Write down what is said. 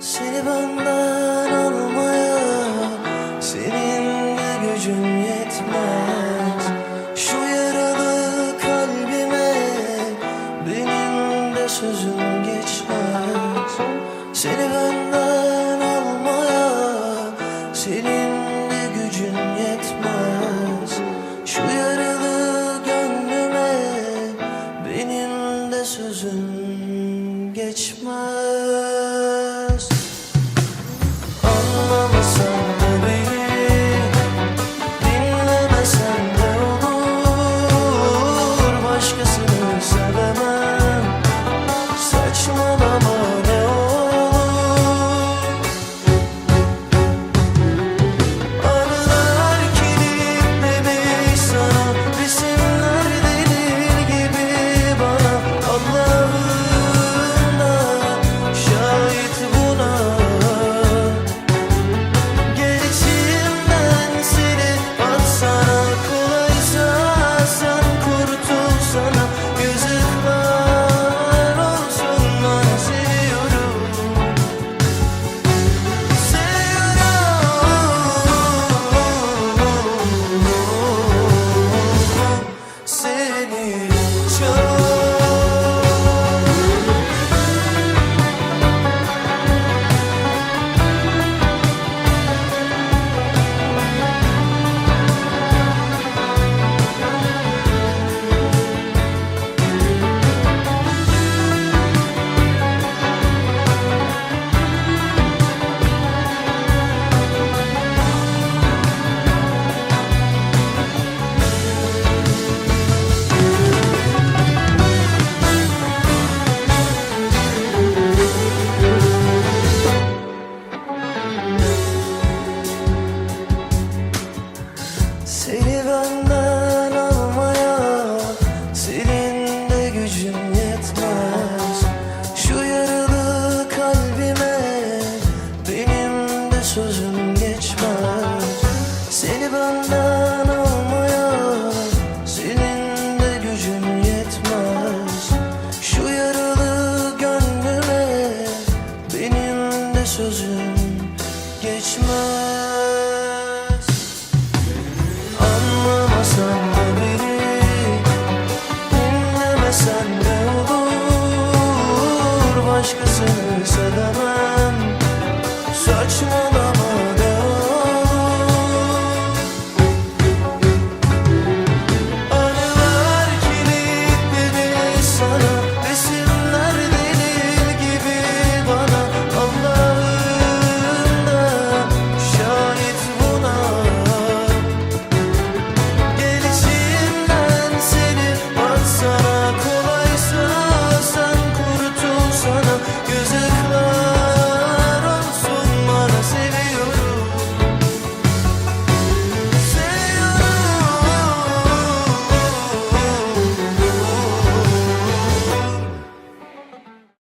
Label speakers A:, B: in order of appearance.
A: Seni benden almaya Senin de gücün yetmez. Şu yaralı kalbime Benim de sözüm geçmez. Seni benden sözüm geçmez. Anlamasan da beni Dinlemesen de olur. Başkasını sevemem Saçmalama da. Anılar kilitli sana.